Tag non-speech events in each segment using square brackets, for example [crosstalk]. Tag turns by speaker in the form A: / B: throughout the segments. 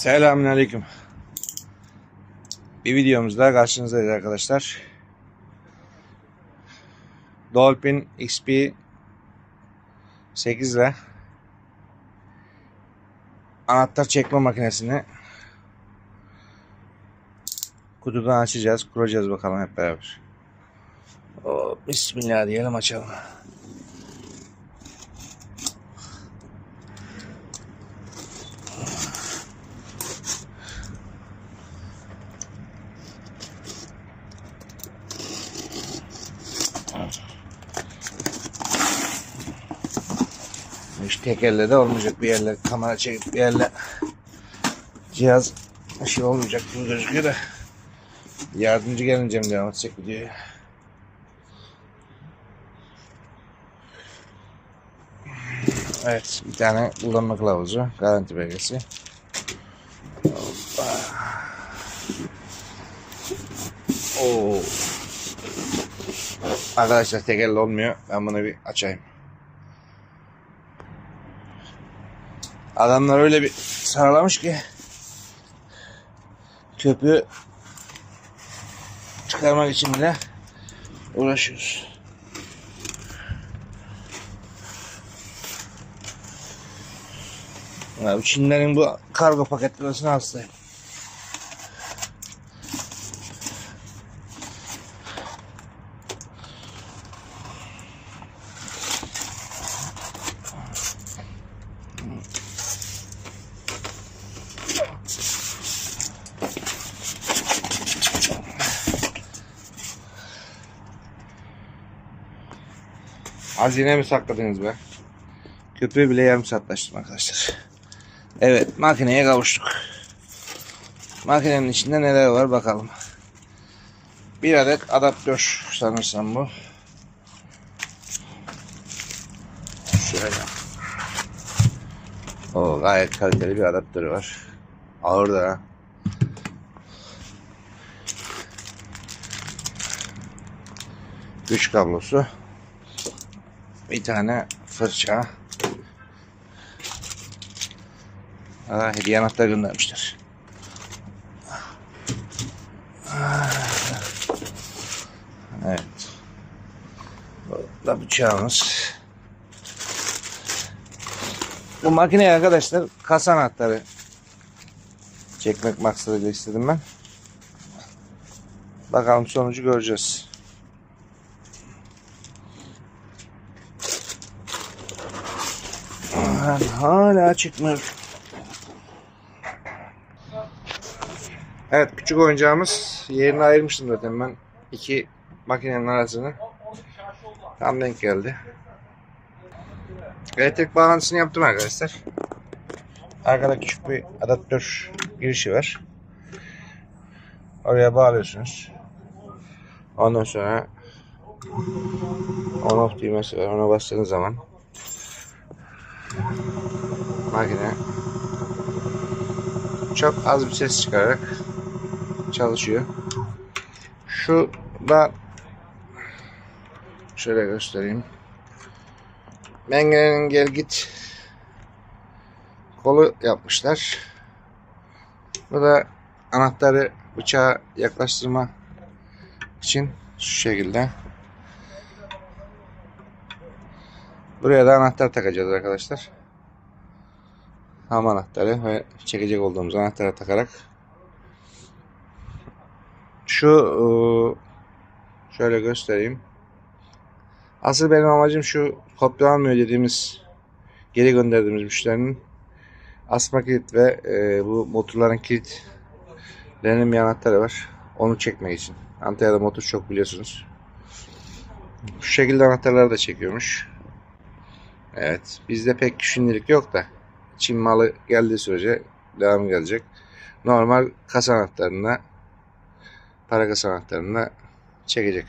A: Selamünaleyküm. Bir videomuzda karşınızdayız arkadaşlar. Dolphin XP 8 ile anahtar çekme makinesini kutudan açacağız, kuracağız bakalım hep beraber. Oh, bismillah diyelim açalım. Hiç tek elle de olmayacak bir yerle kamera çekip bir yerle cihaz şey olmayacak gibi gözüküyor da yardımcı gelince mi devam edecek videoya. Evet bir tane kullanma kılavuzu garanti belgesi. Hoppa. Oo. Arkadaşlar tek elle olmuyor. Ben bunu bir açayım. Adamlar öyle bir saralamış ki köpüğü çıkarmak için bile uğraşıyoruz. Ya bu Çinlerin bu kargo paketlemesine hastayım. Hazine mi sakladınız be? Köprüyü bile yarım saatlaştım arkadaşlar. Evet makineye kavuştuk. Makinenin içinde neler var bakalım. Bir adet adaptör sanırsam bu. Şöyle. O gayet kaliteli bir adaptörü var. Ağır da. Güç kablosu. Bir tane fırça. Aa, hediye anahtar göndermişler. Evet. Bu da bıçağımız. Bu makineye arkadaşlar kasa anahtarı çekmek maksadıyla istedim ben. Bakalım sonucu göreceğiz. Hala çıkmıyor. Evet küçük oyuncağımız yerini ayırmıştım zaten ben. iki makinenin arasını. Tam denk geldi. Elektrik bağlantısını yaptım arkadaşlar. Arkada küçük bir adaptör girişi var. Oraya bağlıyorsunuz. Ondan sonra on off düğmesi var. Ona bastığınız zaman makine çok az bir ses çıkararak çalışıyor. Şu da şöyle göstereyim. Mengene'nin gel git kolu yapmışlar. Bu da anahtarı bıçağa yaklaştırma için şu şekilde. Buraya da anahtar takacağız arkadaşlar. Ham anahtarı ve çekecek olduğumuz anahtara takarak şu ıı, şöyle göstereyim. Asıl benim amacım şu kopyalanmıyor dediğimiz geri gönderdiğimiz müşterinin asma kilit ve e, bu motorların kilitlerinin bir anahtarı var. Onu çekmek için. Antalya'da motor çok biliyorsunuz. Şu şekilde anahtarları da çekiyormuş. Evet. Bizde pek şimdilik yok da Çin malı geldiği sürece devam gelecek. Normal kasa anahtarına para kasa anahtarına çekecek.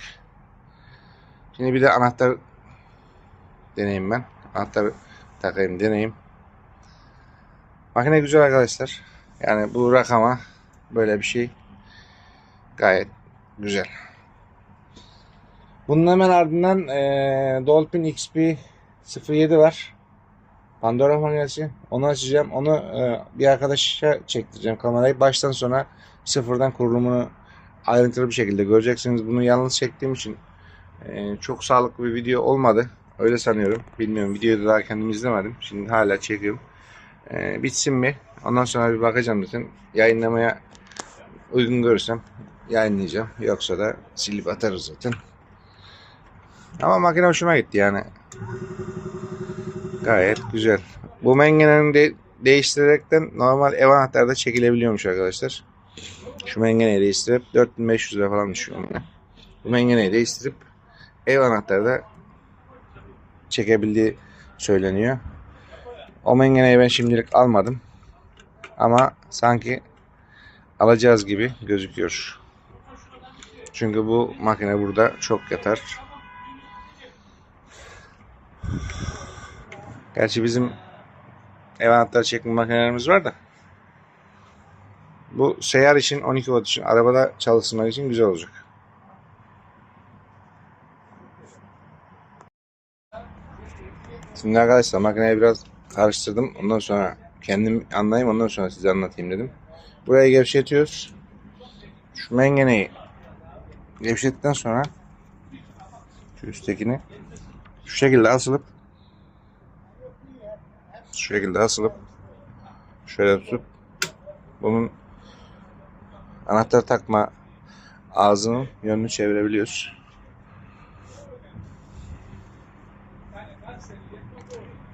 A: Şimdi bir de anahtar deneyim ben. Anahtar takayım deneyim. Makine güzel arkadaşlar. Yani bu rakama böyle bir şey gayet güzel. Bunun hemen ardından eee Dolphin XP 07 var. Pandora makinesi. Onu açacağım. Onu e, bir arkadaşa çektireceğim kamerayı. Baştan sona sıfırdan kurulumunu ayrıntılı bir şekilde göreceksiniz. Bunu yalnız çektiğim için e, çok sağlıklı bir video olmadı. Öyle sanıyorum. Bilmiyorum. Videoyu da daha kendim izlemedim. Şimdi hala çekiyorum. E, bitsin mi? Ondan sonra bir bakacağım zaten. Yayınlamaya uygun görürsem yayınlayacağım. Yoksa da silip atarız zaten. Ama makine hoşuma gitti yani. Gayet güzel. Bu mengenenin de değiştirerekten normal ev anahtarı da çekilebiliyormuş arkadaşlar. Şu mengeneyi değiştirip 4500 lira falan düşüyor. Bu mengeneyi değiştirip ev anahtarı da çekebildiği söyleniyor. O mengeneyi ben şimdilik almadım. Ama sanki alacağız gibi gözüküyor. Çünkü bu makine burada çok yatar. Gerçi bizim ev anahtarı çekme makinelerimiz var da. Bu seyyar için 12 volt için arabada çalıştırmak için güzel olacak. Şimdi arkadaşlar makineyi biraz karıştırdım. Ondan sonra kendim anlayayım ondan sonra size anlatayım dedim. Burayı gevşetiyoruz. Şu mengeneyi gevşettikten sonra şu üsttekini şu şekilde asılıp şu şekilde asılıp şöyle tutup bunun anahtar takma ağzının yönünü çevirebiliyoruz.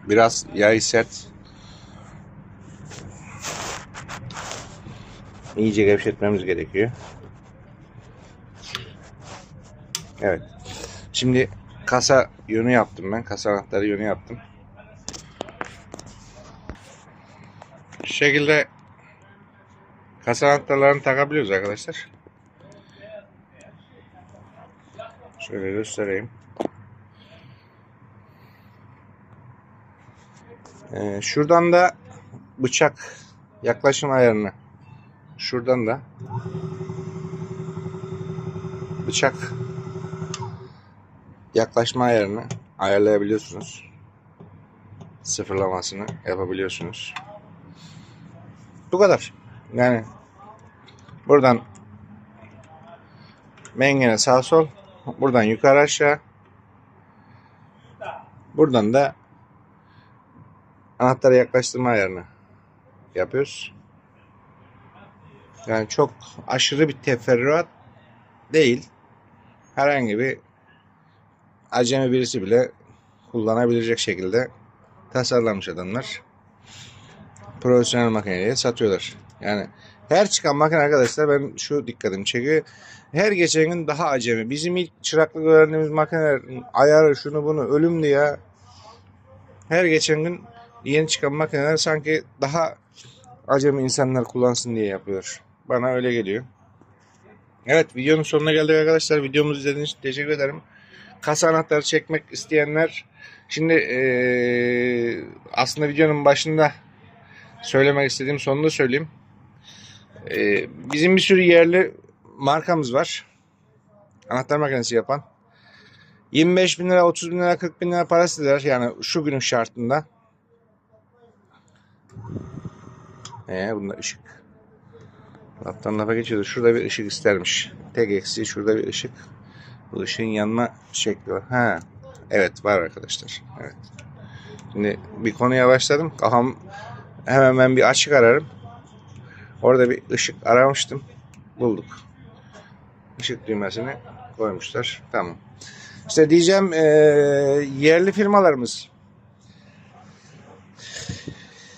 A: Biraz yay sert. İyice gevşetmemiz gerekiyor. Evet. Şimdi kasa yönü yaptım ben. Kasa anahtarı yönü yaptım. Şekilde kasa anahtarlarını takabiliyoruz arkadaşlar. Şöyle göstereyim. Ee, şuradan da bıçak yaklaşım ayarını şuradan da bıçak yaklaşma ayarını ayarlayabiliyorsunuz. Sıfırlamasını yapabiliyorsunuz. Bu kadar. Yani buradan mengene sağ sol, buradan yukarı aşağı, buradan da anahtarı yaklaştırma ayarını yapıyoruz. Yani çok aşırı bir teferruat değil. Herhangi bir acemi birisi bile kullanabilecek şekilde tasarlanmış adamlar. Profesyonel makineye satıyorlar. Yani her çıkan makine arkadaşlar ben şu dikkatimi çekiyor. Her geçen gün daha acemi. Bizim ilk çıraklık öğrendiğimiz makineler ayarı şunu bunu ölümlü ya. Her geçen gün yeni çıkan makineler sanki daha acemi insanlar kullansın diye yapıyor. Bana öyle geliyor. Evet videonun sonuna geldik arkadaşlar. Videomuzu izlediğiniz için teşekkür ederim. Kasa anahtarı çekmek isteyenler şimdi ee, aslında videonun başında söylemek istediğim sonunda söyleyeyim. Ee, bizim bir sürü yerli markamız var. Anahtar makinesi yapan. 25 bin lira, 30 bin lira, 40 bin lira para istediler. Yani şu günün şartında. Ee, bunda ışık. Laftan lafa geçiyordu. Şurada bir ışık istermiş. Tek eksiği şurada bir ışık. Bu ışığın yanma şekli var. Ha. Evet var arkadaşlar. Evet. Şimdi bir konuya başladım. Kafam hemen ben bir açık ararım. Orada bir ışık aramıştım. Bulduk. Işık düğmesini koymuşlar. Tamam. İşte diyeceğim eee, yerli firmalarımız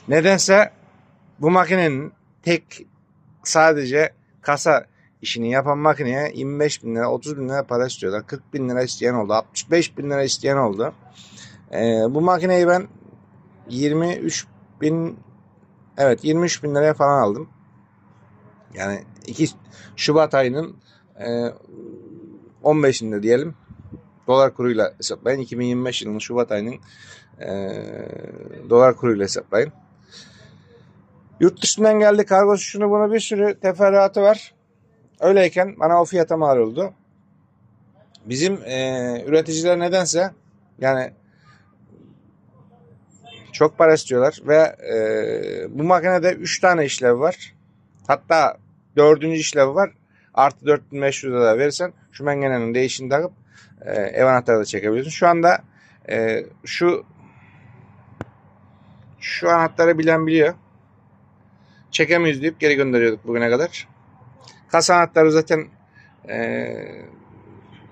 A: nedense bu makinenin tek sadece kasa işini yapan makineye 25 bin lira 30 bin lira para istiyorlar. 40 bin lira isteyen oldu. 65 bin lira isteyen oldu. Eee, bu makineyi ben 23 bin evet 23 bin liraya falan aldım. Yani 2 Şubat ayının e, 15'inde diyelim dolar kuruyla hesaplayın. 2025 yılının Şubat ayının e, dolar kuruyla hesaplayın. Yurt dışından geldi kargosu şunu bunu bir sürü teferruatı var. Öyleyken bana o fiyata mal oldu. Bizim e, üreticiler nedense yani Çok para istiyorlar ve e, bu makinede 3 tane işlev var. Hatta dördüncü işlevi var. Artı 4500 lira verirsen şu mengenenin değişini takıp e, ev anahtarı da çekebiliyorsun. Şu anda e, şu şu anahtarı bilen biliyor. Çekemiyoruz deyip geri gönderiyorduk bugüne kadar. Kasa anahtarı zaten e,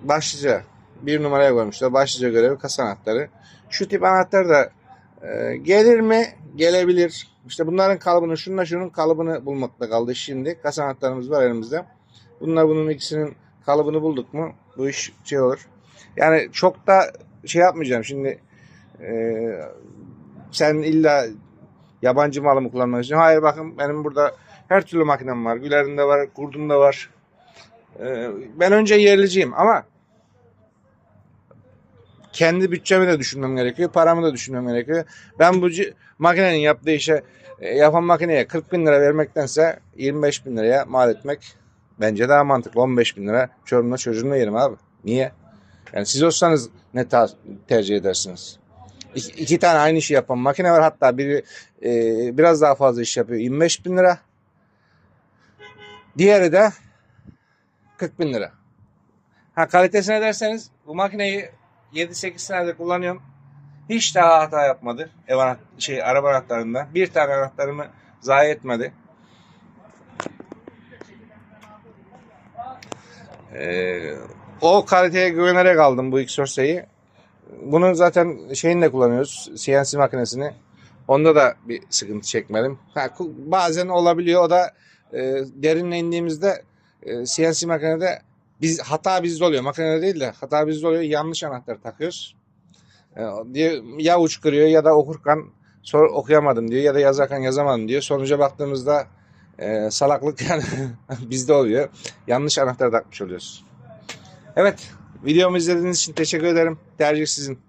A: başlıca bir numaraya koymuşlar. Başlıca görevi kasa anahtarı. Şu tip anahtar da e, gelir mi? Gelebilir. İşte bunların kalıbını, şununla şunun kalıbını bulmakta kaldı şimdi. Kasa anahtarımız var elimizde. Bununla bunun ikisinin kalıbını bulduk mu bu iş şey olur. Yani çok da şey yapmayacağım şimdi e, sen illa yabancı malı mı kullanmak istiyorsun? Hayır bakın benim burada her türlü makinem var. Güler'in de var, Kurdun da var. E, ben önce yerliciyim ama kendi bütçemi de düşünmem gerekiyor. Paramı da düşünmem gerekiyor. Ben bu makinenin yaptığı işe e, yapan makineye 40 bin lira vermektense 25 bin liraya mal etmek bence daha mantıklı. 15 bin lira çorumla çocuğumla yerim abi. Niye? Yani siz olsanız ne tercih edersiniz? İki, iki tane aynı işi yapan makine var. Hatta biri e, biraz daha fazla iş yapıyor. 25 bin lira. Diğeri de 40 bin lira. Ha kalitesine derseniz bu makineyi 7-8 senedir kullanıyorum. Hiç daha hata yapmadı. Ev anahtar, şey araba anahtarında. Bir tane anahtarımı zayi etmedi. Ee, o kaliteye güvenerek aldım bu X-Orse'yi. Bunu zaten şeyini de kullanıyoruz. CNC makinesini. Onda da bir sıkıntı çekmedim. Ha, bazen olabiliyor. O da e, derinle indiğimizde e, CNC makinede biz hata bizde oluyor. Makinede değil de hata bizde oluyor. Yanlış anahtar takıyoruz. E, diye ya uç kırıyor ya da okurken sor, okuyamadım diyor ya da yazarken yazamadım diyor. Sonuca baktığımızda e, salaklık yani [laughs] bizde oluyor. Yanlış anahtar takmış oluyoruz. Evet, videomu izlediğiniz için teşekkür ederim. Tercih sizin.